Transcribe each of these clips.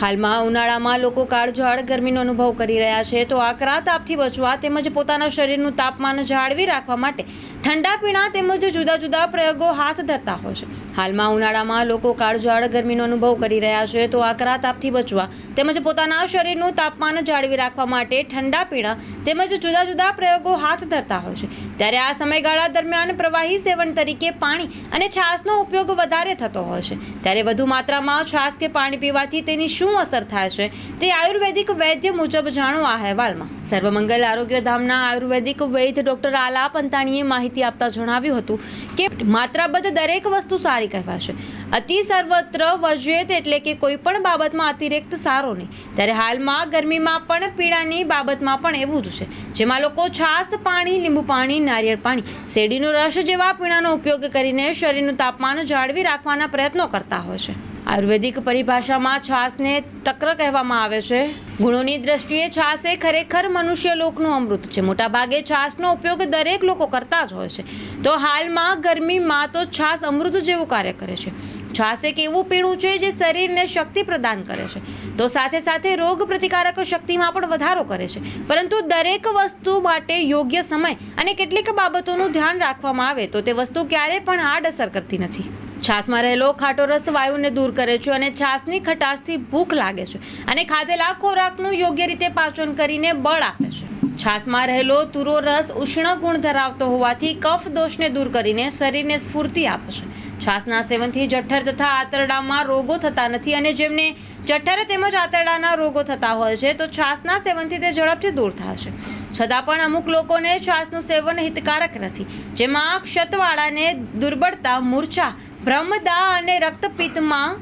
હાલમાં ઉનાળામાં લોકો કાળઝાળ ગરમીનો અનુભવ કરી રહ્યા છે. તો આકરા તાપથી બચવા તેમજ પોતાના શરીરનું તાપમાન જાળવી રાખવા માટે ઠંડા પીણા તેમજ જુદા જુદા પ્રયોગો હાથ ધરતા હોય છે. હાલમાં ઉનાળામાં લોકો કાળઝાળ ગરમીનો અનુભવ કરી રહ્યા છે, તો આકરા તાપથી બચવા તેમજ પોતાના શરીરનું તાપમાન જાળવી રાખવા માટે ઠંડા પીણા તેમજ જુદા જુદા પ્રયોગો હાથ ધરતા હોય છે. ત્યારે આ સમયગાળા દરમિયાન પ્રવાહી સેવન તરીકે પાણી અને છાશનો ઉપયોગ વધારે થતો હોય છે. ત્યારે વધુ માત્રામાં છાશ કે પાણી પીવાથી તેની શું અસર થાય છે, તે આયુર્વેદિક વૈદ્ય મુજબ જાણો આ અહેવાલમાં. સર્વમંગલ આરોગ્ય ધામના આયુર્વેદિક વૈદ્ય ડોક્ટર આલા પંતાણીએ માહિતી આપતા જણાવ્યું હતું કે માત્રાબદ્ધ દરેક વસ્તુ સારી કહેવાય કહેવાશે. અતિ સર્વત્ર વર્જ્યત એટલે કે કોઈ પણ બાબતમાં અતિરિક્ત સારો નહીં. ત્યારે હાલમાં ગરમીમાં પણ પીણાની બાબતમાં પણ એવું જ છે. જેમાં લોકો છાશ, પાણી, લીંબુ પાણી, નારિયેળ પાણી, શેરડીનો રસ જેવા પીણાનો ઉપયોગ કરીને શરીરનું તાપમાન જાળવી રાખવાના પ્રયત્નો કરતા હોય છે. આયુર્વેદિક પરિભાષામાં છાશને તક્ર કહેવામાં આવે છે. ગુણોની દ્રષ્ટિએ છાસ એ ખરેખર મનુષ્ય લોકનું અમૃત છે. મોટાભાગે છાસનો ઉપયોગ દરેક લોકો કરતા જ હોય છે. તો હાલમાં ગરમીમાં તો છાશ અમૃત જેવું કાર્ય કરે છે. છાસ એક એવું પીણું છે જે શરીરને શક્તિ પ્રદાન કરે છે. તો સાથે સાથે રોગ પ્રતિકારક શક્તિમાં પણ વધારો કરે છે. પરંતુ દરેક વસ્તુ માટે યોગ્ય સમય અને કેટલીક બાબતોનું ધ્યાન રાખવામાં આવે તો તે વસ્તુ ક્યારેય પણ આડઅસર કરતી નથી. છાશમાં રહેલો ખાટો રસ વાયુને દૂર કરે છે અને છાસની ખટાશથી ભૂખ લાગે છે અને ખાધેલા ખોરાકનું યોગ્ય રીતે પાચન કરીને બળ આપે છે. છાસમાં રહેલો તુરો રસ ઉષ્ણ ગુણ ધરાવતો હોવાથી કફ દોષને દૂર કરીને શરીરને સ્ફૂર્તિ આપે છે. છાસના સેવનથી જઠ્ઠર તથા આંતરડામાં રોગો થતા નથી અને જેમને જઠ્ઠર તેમજ આંતરડાના રોગો થતા હોય છે, તો છાસના સેવનથી તે ઝડપથી દૂર થાય છે. છતાં પણ અમુક લોકોને છાસનું સેવન હિતકારક નથી, જેમાં ક્ષતવાળાને દુર્બળતા, મૂર્છા ભ્રમદા અને રક્તપિત્તમાં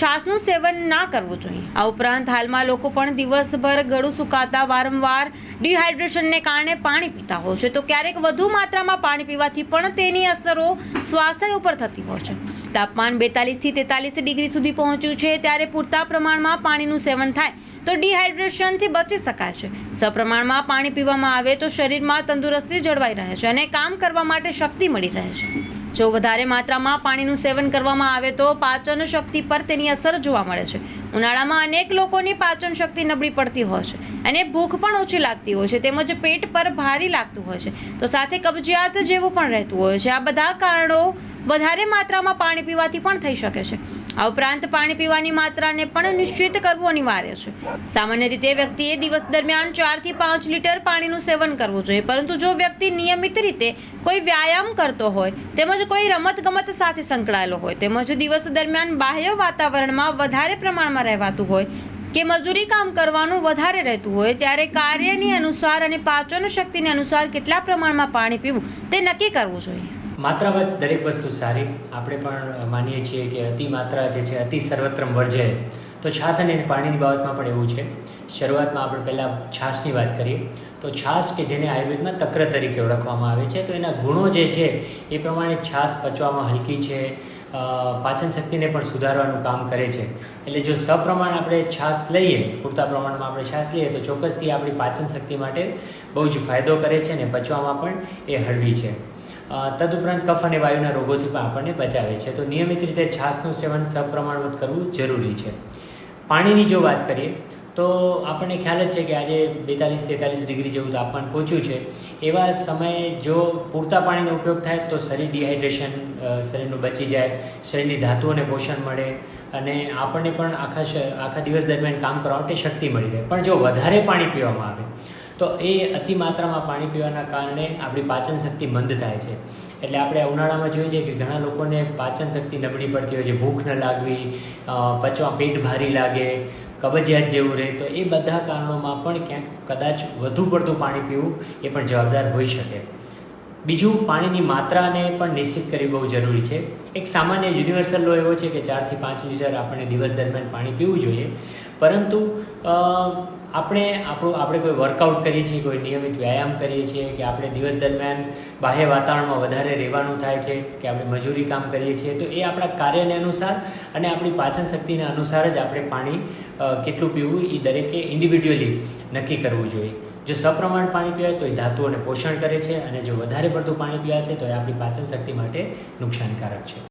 છાશનું સેવન ના કરવું જોઈએ. આ ઉપરાંત હાલમાં લોકો પણ દિવસભર ગળું સુકાતા વારંવાર ડિહાઇડ્રેશનને કારણે પાણી પીતા હોય છે. તો ક્યારેક વધુ માત્રામાં પાણી પીવાથી પણ તેની અસરો સ્વાસ્થ્ય ઉપર થતી હોય છે. તાપમાન બેતાલીસથી તેતાલીસ ડિગ્રી સુધી પહોંચ્યું છે. ત્યારે પૂરતા પ્રમાણમાં પાણીનું સેવન થાય તો ડિહાઇડ્રેશનથી બચી શકાય છે. સપ્રમાણમાં પાણી પીવામાં આવે તો શરીરમાં તંદુરસ્તી જળવાઈ રહે છે અને કામ કરવા માટે શક્તિ મળી રહે છે. જો વધારે માત્રામાં પાણીનું સેવન કરવામાં આવે તો પાચન શક્તિ પર તેની અસર જોવા મળે છે. ઉનાળામાં અનેક લોકોની પાચન શક્તિ નબળી પડતી હોય છે અને ભૂખ પણ ઓછી લાગતી હોય છે તેમજ પેટ પર ભારી લાગતું હોય છે. તો સાથે કબજિયાત જેવું પણ રહેતું હોય છે. આ બધા કારણો વધારે માત્રામાં પાણી પીવાથી પણ થઈ શકે છે. આ ઉપરાંત પાણી પીવાની માત્રાને પણ નિશ્ચિત કરવું અનિવાર્ય છે. સામાન્ય રીતે વ્યક્તિએ દિવસ દરમિયાન ચારથી પાંચ લીટર પાણીનું સેવન કરવું જોઈએ. પરંતુ જો વ્યક્તિ નિયમિત રીતે કોઈ વ્યાયામ કરતો હોય, તેમજ કોઈ રમત ગમત સાથે સંકળાયેલો હોય, તેમજ દિવસ દરમિયાન બાહ્ય વાતાવરણમાં વધારે પ્રમાણમાં રહેવાતું હોય કે મજૂરી કામ કરવાનું વધારે રહેતું હોય, ત્યારે કાર્યની અનુસાર અને પાચન શક્તિને અનુસાર કેટલા પ્રમાણમાં પાણી પીવું તે નક્કી કરવું જોઈએ. માત્રાવત દરેક વસ્તુ સારી. આપણે પણ માનીએ છીએ કે અતિ માત્રા જે છે, અતિ સર્વત્રમ વર્જે તો છાશ અને પાણીની બાબતમાં પણ એવું છે. શરૂઆતમાં આપણે પહેલાં છાશની વાત કરીએ. તો છાશ કે જેને આયુર્વેદમાં તક્ર તરીકે ઓળખવામાં આવે છે, તો એના ગુણો જે છે, એ પ્રમાણે છાશ પચવામાં હલકી છે પાચન શક્તિને પણ સુધારવાનું કામ કરે છે. એટલે જો સપ્રમાણ આપણે છાશ લઈએ, પૂરતા પ્રમાણમાં આપણે છાશ લઈએ, તો ચોક્કસથી આપણી પાચન શક્તિ માટે બહુ જ ફાયદો કરે છે અને પચવામાં પણ એ હળવી છે. તદુપરાંત કફ અને વાયુના રોગોથી પણ આપણને બચાવે છે. તો નિયમિત રીતે છાશનું સેવન સપ્રમાણવત કરવું જરૂરી છે. પાણીની જો વાત કરીએ, તો આપણને ખ્યાલ જ છે કે આજે બેતાલીસ તેતાલીસ ડિગ્રી જેવું તાપમાન પહોંચ્યું છે. એવા સમયે જો પૂરતા પાણીનો ઉપયોગ થાય તો શરીર ડિહાઇડ્રેશન શરીરનું બચી જાય, શરીરની ધાતુઓને પોષણ મળે અને આપણને પણ આખા આખા દિવસ દરમિયાન કામ કરવા માટે શક્તિ મળી રહે. પણ જો વધારે પાણી પીવામાં આવે, તો એ અતિ માત્રામાં પાણી પીવાના કારણે આપણી પાચન શક્તિ મંદ થાય છે. એટલે આપણે ઉનાળામાં જોઈએ છીએ કે ઘણા લોકોને પાચન શક્તિ નબળી પડતી હોય છે. ભૂખ ન લાગવી પચવા પેટ ભારી લાગે કબજિયાત જેવું રહે, તો એ બધા કારણોમાં પણ ક્યાંક કદાચ વધુ પડતું પાણી પીવું એ પણ જવાબદાર હોઈ શકે. બીજું, પાણીની માત્રાને પણ નિશ્ચિત કરવી બહુ જરૂરી છે. એક સામાન્ય યુનિવર્સલ લો એવો છે કે ચારથી પાંચ લીટર આપણને દિવસ દરમિયાન પાણી પીવું જોઈએ. પરંતુ આપણે આપણું, આપણે કોઈ વર્કઆઉટ કરીએ છીએ, કોઈ નિયમિત વ્યાયામ કરીએ છીએ, કે આપણે દિવસ દરમિયાન બાહ્ય વાતાવરણમાં વધારે રહેવાનું થાય છે, કે આપણે મજૂરી કામ કરીએ છીએ, તો એ આપણા કાર્યને અનુસાર અને આપણી પાચન શક્તિને અનુસાર જ આપણે પાણી કેટલું પીવું એ દરેકે ઇન્ડિવિડ્યુઅલી નક્કી કરવું જોઈએ. જો સપ્રમાણ પાણી પીવાય તો એ ધાતુઓને પોષણ કરે છે અને જો વધારે પડતું પાણી પીવાશે તો એ આપણી પાચન શક્તિ માટે નુકસાનકારક છે.